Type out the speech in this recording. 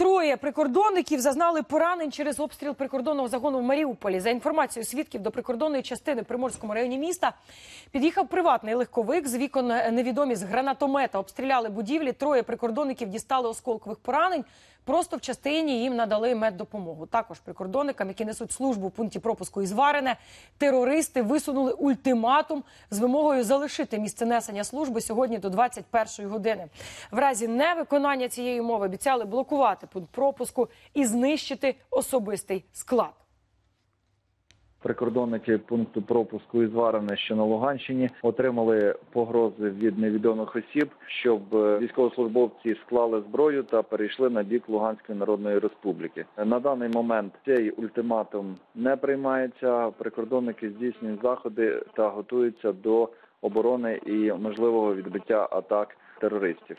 Троє прикордонників зазнали поранень через обстріл прикордонного загону в Маріуполі. За інформацією свідків до прикордонної частини в Приморському районі міста під'їхав приватний легковик. З вікон невідомі з гранатомета обстріляли будівлі. Троє прикордонників дістали осколкових поранень. Просто в частині їм надали меддопомогу. Також прикордонникам, які несуть службу в пункті пропуску із Варене, терористи висунули ультиматум з вимогою залишити місце несення служби сьогодні до 21-ї години. В разі невиконання цієї умови обіцяли блокувати пункт пропуску і знищити особистий склад. Прикордонники пункту пропуску із Варене, що на Луганщині, отримали погрози від невідомих осіб, щоб е, військовослужбовці склали зброю та перейшли на бік Луганської Народної Республіки. На даний момент цей ультиматум не приймається. Прикордонники здійснюють заходи та готуються до оборони і можливого відбиття атак терористів.